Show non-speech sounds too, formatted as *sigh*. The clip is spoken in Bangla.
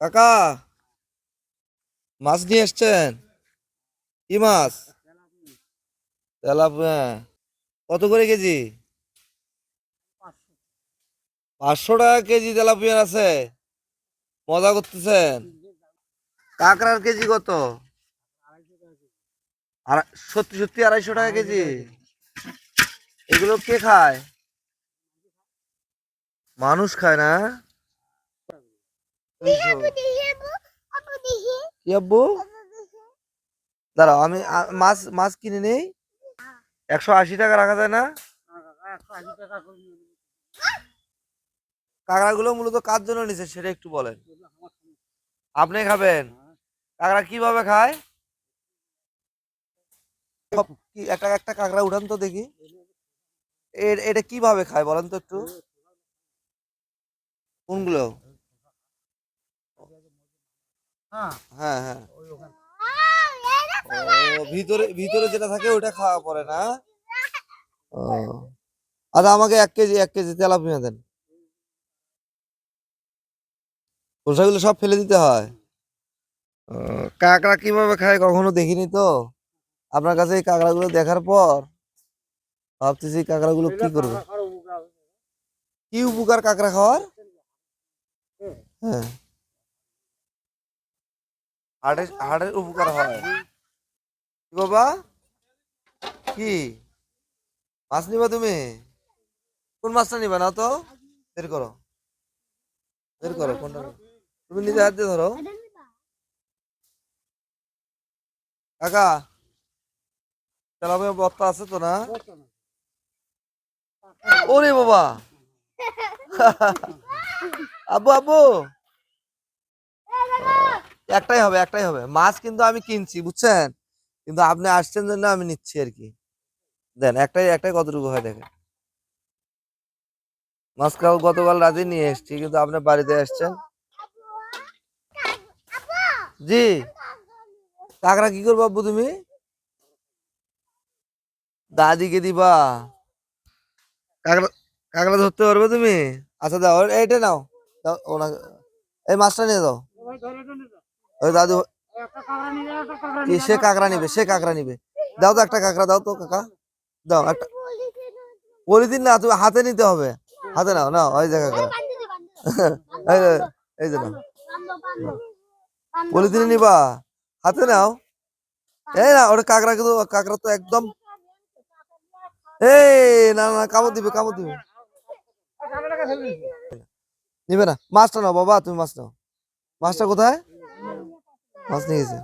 কাকা, মাছ নিয়ে এসছেন? কি মাছ? তেলাপিয়া। কত করে কেজি? পাঁচশো টাকা কেজি তেলাপিয়ার আছে। মজা করতেছেন? কাঁকড়ার কেজি কত? সত্যি সত্যি আড়াইশো টাকা কেজি? এগুলো কে খায়? মানুষ খায় না। কি আব্বু দাঁড়াও আমি মাছ মাছ কিনে নেই? একশো আশি টাকা রাখা যায় না? কাঁকড়াগুলো মূলত কার জন্য নিছে সেটা একটু বলেন। আপনি খাবেন? কাঁকড়া কীভাবে খায়? কি একটা একটা কাঁকড়া উঠান তো দেখি। এটা কীভাবে খায় বলেন তো একটু। কোনগুলো? হ্যাঁ। হ্যাঁ ও ভিতরে ভিতরে যেটা থাকে ওটা খাওয়া পড়ে না? ও। আচ্ছা আমাকে এক কেজি এক কেজি তেলাপিয়া দেন। খোসাগুলো সব ফেলে দিতে হয়। কাঁকড়া কীভাবে খায় কখনো দেখিনি তো? আপনার কাছে এই কাঁকড়াগুলো দেখার পর ভাবতেছি এই কাঁকড়াগুলো কি করবে? কি উপকার কাঁকড়া খাওয়ার? হ্যাঁ। হার্টের হার্টের উপকার হয়। বাবা? কি? মাছ নিবা তুমি? কোন মাছটা নিবা? না তো। বের করো। বের করো, কোনটা তুমি নিজে হাত দিয়ে ধরো। কাকা, তেলাপিয়া বত্তা আছে তো না? ওরে বাবা। আব্বু আব্বু। একটাই হবে একটাই হবে। মাছ কিন্তু আমি কিনছি, বুঝছেন? কিন্তু আপনি আসছেন জন্য আমি নিচ্ছি আর কি। দেন, একটাই একটাই কতটুকু হয় দেখেন। মাছ কাল গতকাল রাতে নিয়ে এসেছি, কিন্তু আপনি বাড়িতে আসছেন? জি। কাকড়া কি করব আব্বু তুমি? দাদিকে দিবা। কাকড়া কাকড়া ধরতে পারবে তুমি? আচ্ছা দাও এইটা নাও। ওনাকে এই মাছটা নিয়ে দাও। দাদু কি সে কাকড়া নিবে সে কাকড়া নিবে। দাও তো একটা কাকড়া দাও তো কাকা। দাও একটা। পলিথিন না তুমি হাতে নিতে হবে। হাতে নাও নাও ওই যে কাকড়া। *laughs* এই যে এই যে নাও পলিথিনে নিবা। হাতে নাও। এই না ওটা কাকড়া কিন্তু কাকড়া তো একদম এই না না কামড় দিবে কামড় দিবে। নিবে না। মাছটা নাও বাবা তুমি মাছ নাও। মাছটা কোথায়? মাছ নিয়ে গেছে